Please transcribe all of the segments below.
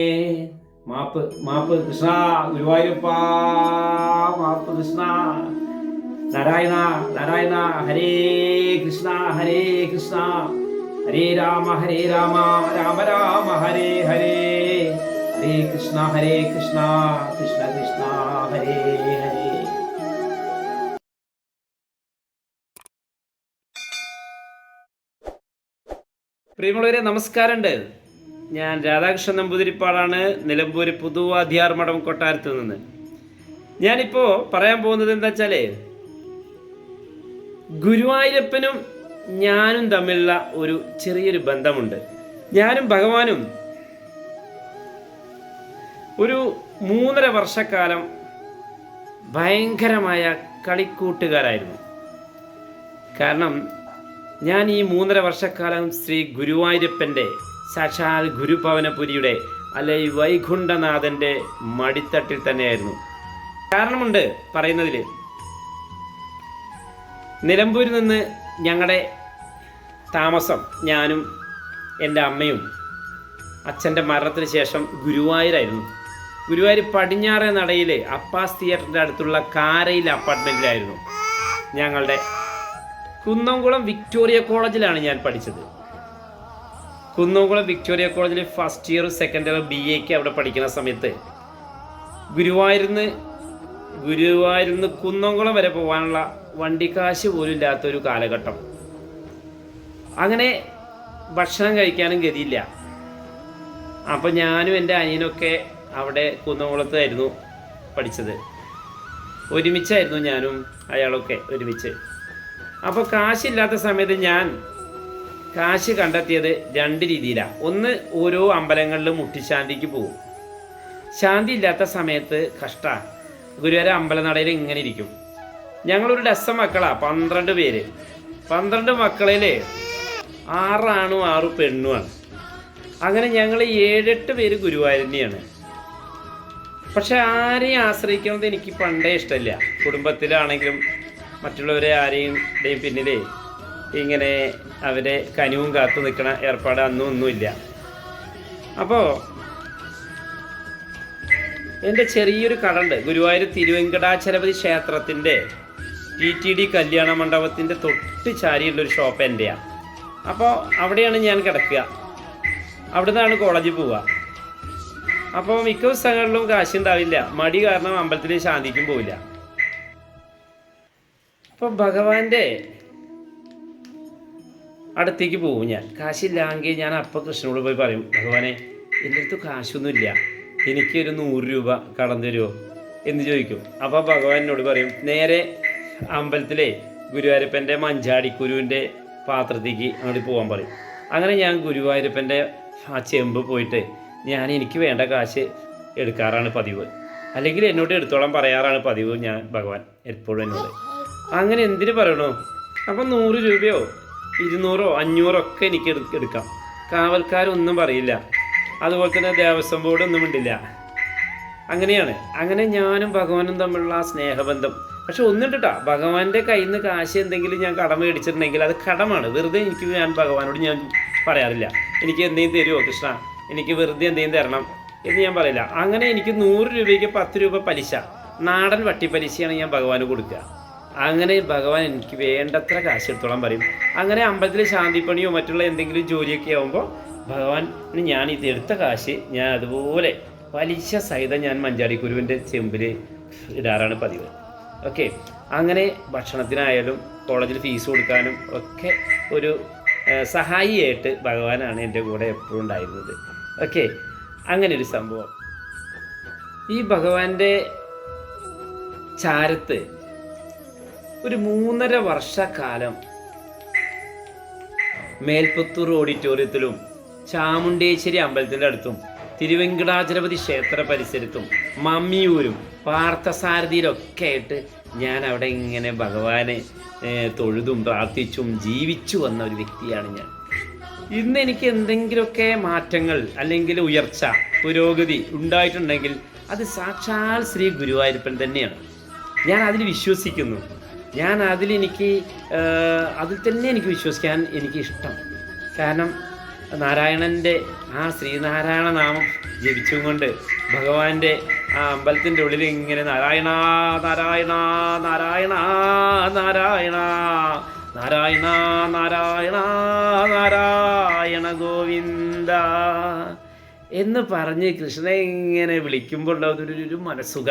മാപ്പ് മാപ്പ് കൃഷ്ണ ഗുരുവായൂരപ്പ മാപ്പ് കൃഷ്ണ. നാരായണ നാരായണ ഹരേ കൃഷ്ണ ഹരേ കൃഷ്ണ. ഹരേ രാമ ഹരേ രാമ രാമ രാമ ഹരേ ഹരേ. ഹരേ കൃഷ്ണ ഹരേ കൃഷ്ണ കൃഷ്ണ കൃഷ്ണ ഹരേ ഹരേ. പ്രിയമുള്ളവരെ നമസ്കാരമുണ്ട്. ഞാൻ രാധാകൃഷ്ണൻ നമ്പൂതിരിപ്പാടാണ് നിലമ്പൂർ പുതുവാധ്യാർ മഠം കൊട്ടാരത്ത് നിന്ന്. ഞാനിപ്പോൾ പറയാൻ പോകുന്നത് എന്താ വെച്ചാൽ ഗുരുവായൂരപ്പനും ഞാനും തമ്മിലുള്ള ഒരു ചെറിയൊരു ബന്ധമുണ്ട്. ഞാനും ഭഗവാനും ഒരു മൂന്നര വർഷക്കാലം ഭയങ്കരമായ കളിക്കൂട്ടുകാരായിരുന്നു. കാരണം ഞാൻ ഈ മൂന്നര വർഷക്കാലം ശ്രീ ഗുരുവായൂരപ്പന്റെ സാക്ഷാൽ ഗുരുഭവനപുരിയുടെ അല്ലെ വൈകുണ്ഠനാഥന്റെ മടിത്തട്ടിൽ തന്നെയായിരുന്നു. കാരണമുണ്ട് പറയുന്നതിൽ നിലമ്പൂരിൽ നിന്ന് ഞങ്ങളുടെ താമസം ഞാനും എന്റെ അമ്മയും അച്ഛന്റെ മരണത്തിന് ശേഷം ഗുരുവായൂരായിരുന്നു. ഗുരുവായൂർ പടിഞ്ഞാറ് നടയിൽ അപ്പാസ് തിയേറ്ററിന്റെ അടുത്തുള്ള കാരയിൽ അപ്പാർട്ട്മെന്റിലായിരുന്നു ഞങ്ങളുടെ കുന്നംകുളം വിക്ടോറിയ കോളേജിലാണ് ഞാൻ പഠിച്ചത്. കുന്നംകുളം വിക്ടോറിയ കോളേജിൽ first year second year B എക്ക് അവിടെ പഠിക്കുന്ന സമയത്ത് ഗുരുവായൂരിന്ന് ഗുരുവായൂരിന്ന് കുന്നംകുളം വരെ പോകാനുള്ള വണ്ടിക്കാശ് പോലും ഇല്ലാത്തൊരു കാലഘട്ടം. അങ്ങനെ ഭക്ഷണം കഴിക്കാനും ഗതിയില്ല. അപ്പം ഞാനും എന്റെ അനിയനൊക്കെ അവിടെ കുന്നംകുളത്തായിരുന്നു പഠിച്ചത്. ഒരുമിച്ചായിരുന്നു ഞാനും അയാളൊക്കെ ഒരുമിച്ച്. അപ്പോൾ കാശില്ലാത്ത സമയത്ത് ഞാൻ കാശ് കണ്ടെത്തിയത് രണ്ട് രീതിയിലാണ് ഒന്ന് ഓരോ അമ്പലങ്ങളിലും മുട്ടിശാന്തിക്ക് പോകും. ശാന്തി ഇല്ലാത്ത സമയത്ത് കഷ്ടമാണ് ഗുരുവായൂർ അമ്പലനടയിൽ ഇങ്ങനെ ഇരിക്കും. ഞങ്ങളൊരു ഡസം മക്കളാ പന്ത്രണ്ട് പേര്. പന്ത്രണ്ട് മക്കളിൽ ആറാണും ആറ് പെണ്ണുമാണ് അങ്ങനെ ഞങ്ങൾ ഏഴെട്ട് പേര് ഗുരുവായൂരിനെയാണ്. പക്ഷെ ആരെയും ആശ്രയിക്കുന്നത് എനിക്ക് പണ്ടേ ഇഷ്ടമില്ല. കുടുംബത്തിലാണെങ്കിലും മറ്റുള്ളവരെ ആരെയും പിന്നിലേ ഇങ്ങനെ അവരെ കനിവും കാത്തു നിൽക്കണ ഏർപ്പാട് അന്നും ഒന്നുമില്ല അപ്പോൾ എന്റെ ചെറിയൊരു കടണ്ട് ഗുരുവായൂർ തിരുവെങ്കടാചലപതി ക്ഷേത്രത്തിന്റെ ടി ടി ഡി കല്യാണ മണ്ഡപത്തിന്റെ തൊട്ട് ചാരിയുള്ളൊരു ഷോപ്പ് എന്റെയാണ് അപ്പോൾ അവിടെയാണ് ഞാൻ കിടക്കുക. അവിടെ നിന്നാണ് കോളേജിൽ പോവുക. അപ്പോൾ മിക്ക ദിവസങ്ങളിലും കാശുണ്ടാവില്ല. മടി കാരണം അമ്പലത്തിൽ ശാന്തിക്കും പോവില്ല. അപ്പോൾ ഭഗവാന്റെ അടുത്തേക്ക് പോകും ഞാൻ. കാശില്ലെങ്കിൽ ഞാൻ അപ്പം കൃഷ്ണനോട് പോയി പറയും ഭഗവാനെ എന്റെ അടുത്ത് കാശൊന്നുമില്ല. എനിക്കൊരു നൂറ് രൂപ കടം തരുമോ എന്ന് ചോദിക്കും. അപ്പോൾ ഭഗവാൻ എന്നോട് പറയും നേരെ അമ്പലത്തിലെ ഗുരുവായൂരപ്പന്റെ മഞ്ചാടിക്കുരുവിന്റെ പാത്രത്തേക്ക് അങ്ങോട്ട് പോകാൻ പറയും. അങ്ങനെ ഞാൻ ഗുരുവായൂരപ്പന്റെ ആ ചെമ്പ് പോയിട്ട് ഞാൻ എനിക്ക് വേണ്ട കാശ് എടുക്കാറാണ് പതിവ്. അല്ലെങ്കിൽ എന്നോട് എടുത്തോളം പറയാറാണ് പതിവ് ഞാൻ ഭഗവാൻ എപ്പോഴും എന്നോട്. അങ്ങനെ എന്തിനു പറയണോ? അപ്പം നൂറ് രൂപയോ? ഇരുന്നൂറോ അഞ്ഞൂറോ ഒക്കെ എനിക്ക് എടു- എടുക്കാം. കാവൽക്കാരൊന്നും പറയില്ല. അതുപോലെ തന്നെ ദേവസ്വം ബോർഡ് ഒന്നും ഉണ്ടില്ല അങ്ങനെയാണ്. അങ്ങനെ ഞാനും ഭഗവാനും തമ്മിലുള്ള ആ സ്നേഹബന്ധം. പക്ഷെ ഒന്നിട്ടാ ഭഗവാന്റെ കയ്യിൽ നിന്ന് കാശ് എന്തെങ്കിലും ഞാൻ കടം മേടിച്ചിട്ടുണ്ടെങ്കിൽ അത് കടമാണ്. വെറുതെ എനിക്ക് ഞാൻ ഭഗവാനോട് ഞാൻ പറയാറില്ല. എനിക്ക് എന്തെങ്കിലും തരുമോ കൃഷ്ണ? എനിക്ക് വെറുതെ എന്തെങ്കിലും തരണം എന്ന് ഞാൻ പറയില്ല. അങ്ങനെ എനിക്ക് നൂറ് രൂപയ്ക്ക് പത്ത് രൂപ പലിശ. നാടൻ വട്ടിപ്പലിശയാണ് ഞാൻ ഭഗവാന് കൊടുക്കുക. അങ്ങനെ ഭഗവാൻ എനിക്ക് വേണ്ടത്ര കാശ് എടുത്തോളാൻ പറയും. അങ്ങനെ അമ്പലത്തിലെ ശാന്തിപ്പണിയോ മറ്റുള്ള എന്തെങ്കിലും ജോലിയൊക്കെ ആകുമ്പോൾ ഭഗവാൻ ഞാൻ ഇത് എടുത്ത കാശ് ഞാൻ അതുപോലെ പലിശ സഹിതം ഞാൻ മഞ്ചാടി കുരുവിന്റെ ചെമ്പിൽ ഇടാറാണ് പതിവ്. ഓക്കെ. അങ്ങനെ ഭക്ഷണത്തിനായാലും കോളേജിൽ ഫീസ് കൊടുക്കാനും ഒക്കെ ഒരു സഹായിയായിട്ട് ഭഗവാനാണ് എന്റെ കൂടെ എപ്പോഴും ഉണ്ടായിരുന്നത്. ഓക്കെ. അങ്ങനെ ഒരു സംഭവം. ഈ ഭഗവാന്റെ ചാരത്ത് ഒരു മൂന്നര വർഷക്കാലം മേൽപ്പത്തൂർ ഓഡിറ്റോറിയത്തിലും ചാമുണ്ടേശ്വരി അമ്പലത്തിന്റെ അടുത്തും തിരുവെങ്കടാചലപതി ക്ഷേത്ര പരിസരത്തും മമ്മിയൂരും പാർത്ഥസാരഥിയിലൊക്കെ ആയിട്ട് ഞാൻ അവിടെ ഇങ്ങനെ ഭഗവാനെ തൊഴുതും പ്രാർത്ഥിച്ചും ജീവിച്ചു വന്ന ഒരു വ്യക്തിയാണ് ഞാൻ. ഇന്ന് എനിക്ക് എന്തെങ്കിലുമൊക്കെ മാറ്റങ്ങൾ അല്ലെങ്കിൽ ഉയർച്ച പുരോഗതി ഉണ്ടായിട്ടുണ്ടെങ്കിൽ അത് സാക്ഷാൽ ശ്രീ ഗുരുവായൂരപ്പൻ തന്നെയാണ്. ഞാൻ അതിൽ വിശ്വസിക്കുന്നു. ഞാൻ അതിലെനിക്ക് അതിൽ തന്നെ എനിക്ക് വിശ്വസിക്കാൻ എനിക്ക് ഇഷ്ടം കാരണം നാരായണന്റെ ആ ശ്രീനാരായണ നാമം ജപിച്ചുകൊണ്ട് ഭഗവാന്റെ ആ അമ്പലത്തിന്റെ ഉള്ളിൽ ഇങ്ങനെ നാരായണ നാരായണ നാരായണ നാരായണ നാരായണ നാരായണ നാരായണ ഗോവിന്ദ എന്ന് പറഞ്ഞ് കൃഷ്ണനെ ഇങ്ങനെ വിളിക്കുമ്പോൾ ഉള്ള ഒരു- മനസ്സുക.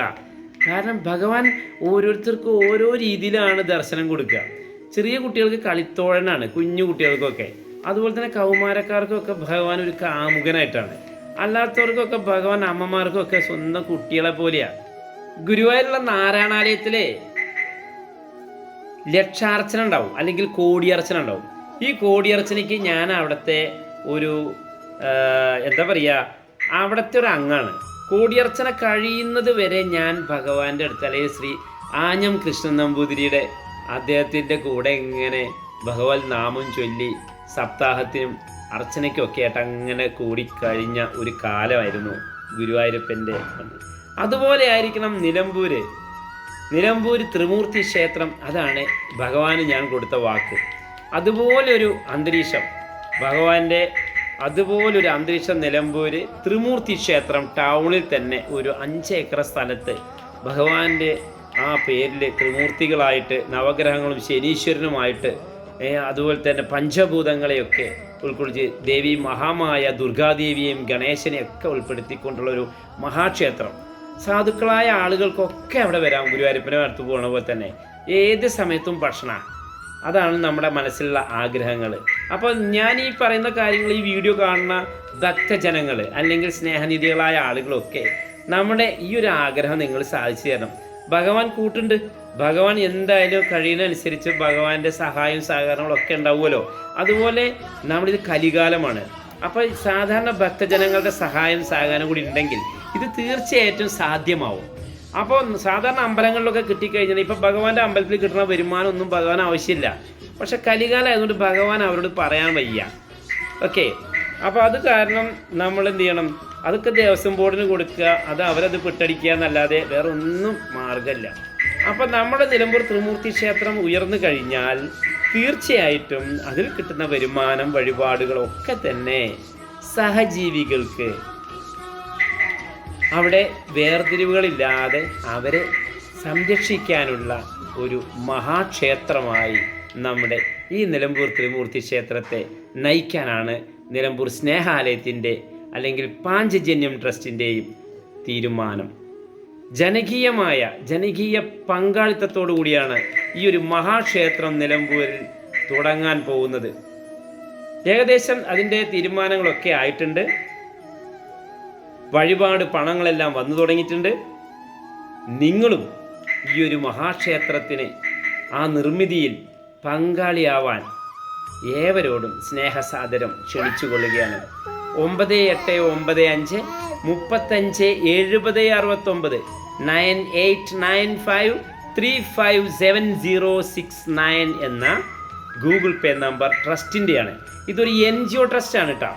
കാരണം ഭഗവാൻ ഓരോരുത്തർക്കും ഓരോ രീതിയിലാണ് ദർശനം കൊടുക്കുക. ചെറിയ കുട്ടികൾക്ക് കളിത്തോഴനാണ് കുഞ്ഞു കുട്ടികൾക്കൊക്കെ. അതുപോലെ തന്നെ കൗമാരക്കാർക്കൊക്കെ ഭഗവാൻ ഒരു കാമുകനായിട്ടാണ്. അല്ലാത്തവർക്കൊക്കെ ഭഗവാൻ അമ്മമാർക്കൊക്കെ സ്വന്തം കുട്ടികളെ പോലെയാണ് ഗുരുവായൂരുള്ള നാരായണാലയത്തിലെ ലക്ഷാർച്ചന ഉണ്ടാവും അല്ലെങ്കിൽ കോടിയർച്ചന ഉണ്ടാവും. ഈ കോടിയർച്ചനയ്ക്ക് ഞാൻ അവിടുത്തെ ഒരു എന്താ പറയുക അവിടുത്തെ ഒരു അംഗാണ്. കോടിയർച്ചന കഴിയുന്നത് വരെ ഞാൻ ഭഗവാന്റെ അടുത്ത് അല്ലെങ്കിൽ ശ്രീ ആഞ്ഞം കൃഷ്ണൻ നമ്പൂതിരിയുടെ അദ്ദേഹത്തിന്റെ കൂടെ ഇങ്ങനെ ഭഗവത് നാമം ചൊല്ലി സപ്താഹത്തിനും അർച്ചനയ്ക്കൊക്കെ ആയിട്ട് അങ്ങനെ കൂടിക്കഴിഞ്ഞ ഒരു കാലമായിരുന്നു ഗുരുവായൂരപ്പന്റെ അതുപോലെ ആയിരിക്കണം നിലമ്പൂര്. നിലമ്പൂർ ത്രിമൂർത്തി ക്ഷേത്രം അതാണ് ഭഗവാന് ഞാൻ കൊടുത്ത വാക്ക്. അതുപോലൊരു അന്തരീക്ഷം ഭഗവാന്റെ അതുപോലൊരു അന്തരീക്ഷം നിലമ്പൂര് ത്രിമൂർത്തി ക്ഷേത്രം ടൗണിൽ തന്നെ ഒരു അഞ്ച് ഏക്കർ സ്ഥലത്ത്. ഭഗവാന്റെ ആ പേരിൽ ത്രിമൂർത്തികളായിട്ട് നവഗ്രഹങ്ങളും ശനീശ്വരനുമായിട്ട് അതുപോലെ തന്നെ പഞ്ചഭൂതങ്ങളെയൊക്കെ ഉൾക്കൊള്ളിച്ച് ദേവി മഹാമായ ദുർഗാദേവിയെയും ഗണേശനെയും ഒക്കെ ഉൾപ്പെടുത്തിക്കൊണ്ടുള്ള ഒരു മഹാക്ഷേത്രം. സാധുക്കളായ ആളുകൾക്കൊക്കെ അവിടെ വരാം. ഗുരുവായൂരപ്പനെ അടുത്ത് പോകണ പോലെ തന്നെ. ഏത് സമയത്തും ഭക്ഷണ. അതാണ് നമ്മുടെ മനസ്സിലുള്ള ആഗ്രഹങ്ങൾ അപ്പോൾ ഞാൻ ഈ പറയുന്ന കാര്യങ്ങൾ ഈ വീഡിയോ കാണുന്ന ഭക്തജനങ്ങൾ അല്ലെങ്കിൽ സ്നേഹനിധികളായ ആളുകളൊക്കെ നമ്മുടെ ഈ ഒരു ആഗ്രഹം നിങ്ങൾ സാധിച്ചു തരണം. ഭഗവാൻ കൂട്ടുണ്ട്. ഭഗവാൻ എന്തായാലും കഴിയുന്നതനുസരിച്ച് ഭഗവാന്റെ സഹായവും സഹകരണങ്ങളും ഒക്കെ ഉണ്ടാവുമല്ലോ. അതുപോലെ നമ്മളിത് കലികാലമാണ്. അപ്പോൾ സാധാരണ ഭക്തജനങ്ങളുടെ സഹായം സഹകരണം കൂടി ഉണ്ടെങ്കിൽ ഇത് തീർച്ചയായിട്ടും സാധ്യമാവും. അപ്പോൾ സാധാരണ അമ്പലങ്ങളിലൊക്കെ കിട്ടിക്കഴിഞ്ഞാൽ ഇപ്പം ഭഗവാന്റെ അമ്പലത്തിൽ കിട്ടുന്ന വരുമാനം ഒന്നും ഭഗവാൻ ആവശ്യമില്ല. പക്ഷെ കലികാലായതുകൊണ്ട് ഭഗവാൻ അവരോട് പറയാൻ വയ്യ. ഓക്കെ അപ്പോൾ അത് കാരണം നമ്മൾ എന്ത് ചെയ്യണം? അതൊക്കെ ദേവസ്വം ബോർഡിന് കൊടുക്കുക അത് അവരത് പിട്ടടിക്കുക എന്നല്ലാതെ വേറെ ഒന്നും മാർഗമില്ല. അപ്പം നമ്മുടെ നിലമ്പൂർ ത്രിമൂർത്തി ക്ഷേത്രം ഉയർന്നു കഴിഞ്ഞാൽ തീർച്ചയായിട്ടും അതിൽ കിട്ടുന്ന വരുമാനം വഴിപാടുകളൊക്കെ തന്നെ സഹജീവികൾക്ക്. അവിടെ വേർതിരിവുകളില്ലാതെ അവരെ സംരക്ഷിക്കാനുള്ള ഒരു മഹാക്ഷേത്രമായി നമ്മുടെ ഈ നിലമ്പൂർ ത്രിമൂർത്തി ക്ഷേത്രത്തെ നയിക്കാനാണ് നിലമ്പൂർ സ്നേഹാലയത്തിന്റെ അല്ലെങ്കിൽ പാഞ്ചജന്യം ട്രസ്റ്റിന്റെയും തീരുമാനം. ജനകീയമായ ജനകീയ പങ്കാളിത്തത്തോടു കൂടിയാണ് ഈ ഒരു മഹാക്ഷേത്രം നിലമ്പൂരിൽ തുടങ്ങാൻ പോകുന്നത്. ഏകദേശം അതിന്റെ തീരുമാനങ്ങളൊക്കെ ആയിട്ടുണ്ട്. വഴിപാട് പണങ്ങളെല്ലാം വന്നു തുടങ്ങിയിട്ടുണ്ട്. നിങ്ങളും ഈ ഒരു മഹാക്ഷേത്രത്തിന് ആ നിർമ്മിതിയിൽ പങ്കാളിയാവാൻ ഏവരോടും സ്നേഹസാദരം ക്ഷണിച്ചുകൊള്ളുകയാണ്. ഒമ്പത് എട്ട് ഒമ്പത് അഞ്ച് മുപ്പത്തഞ്ച് എഴുപത് അറുപത്തൊമ്പത് nine eight nine five three five seven zero six nine എന്ന ഗൂഗിൾ പേ നമ്പർ ട്രസ്റ്റിന്റെയാണ്. ഇതൊരു എൻ ജി ഒ ട്രസ്റ്റാണ് കേട്ടോ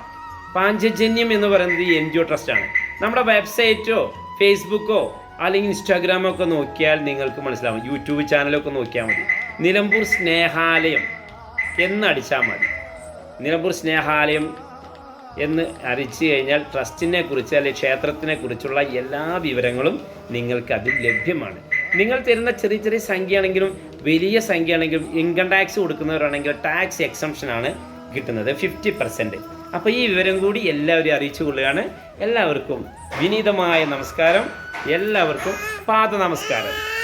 പാഞ്ചജന്യം എന്ന് പറയുന്നത് എൻ ജി ഒ ട്രസ്റ്റാണ്. നമ്മുടെ വെബ്സൈറ്റോ ഫേസ്ബുക്കോ അല്ലെങ്കിൽ ഇൻസ്റ്റാഗ്രാമോ ഒക്കെ നോക്കിയാൽ നിങ്ങൾക്ക് മനസ്സിലാവും. യൂട്യൂബ് ചാനലൊക്കെ നോക്കിയാൽ മതി. നിലമ്പൂർ സ്നേഹാലയം എന്നടിച്ചാൽ മതി. നിലമ്പൂർ സ്നേഹാലയം എന്ന് അറിയിച്ചു കഴിഞ്ഞാൽ ട്രസ്റ്റിനെ കുറിച്ച് അല്ലെങ്കിൽ ക്ഷേത്രത്തിനെ കുറിച്ചുള്ള എല്ലാ വിവരങ്ങളും നിങ്ങൾക്ക് അതിൽ ലഭ്യമാണ്. നിങ്ങൾ തരുന്ന ചെറിയ ചെറിയ സംഖ്യയാണെങ്കിലും വലിയ സംഖ്യയാണെങ്കിലും ഇൻകം ടാക്സ് കൊടുക്കുന്നവരാണെങ്കിൽ ടാക്സ് എക്സംഷനാണ് കിട്ടുന്നത് ഫിഫ്റ്റി പെർസെന്റ് അപ്പോൾ ഈ വിവരം കൂടി എല്ലാവരും അറിയിച്ചു കൊള്ളുകയാണ്. എല്ലാവർക്കും വിനീതമായ നമസ്കാരം. എല്ലാവർക്കും പാദ നമസ്കാരം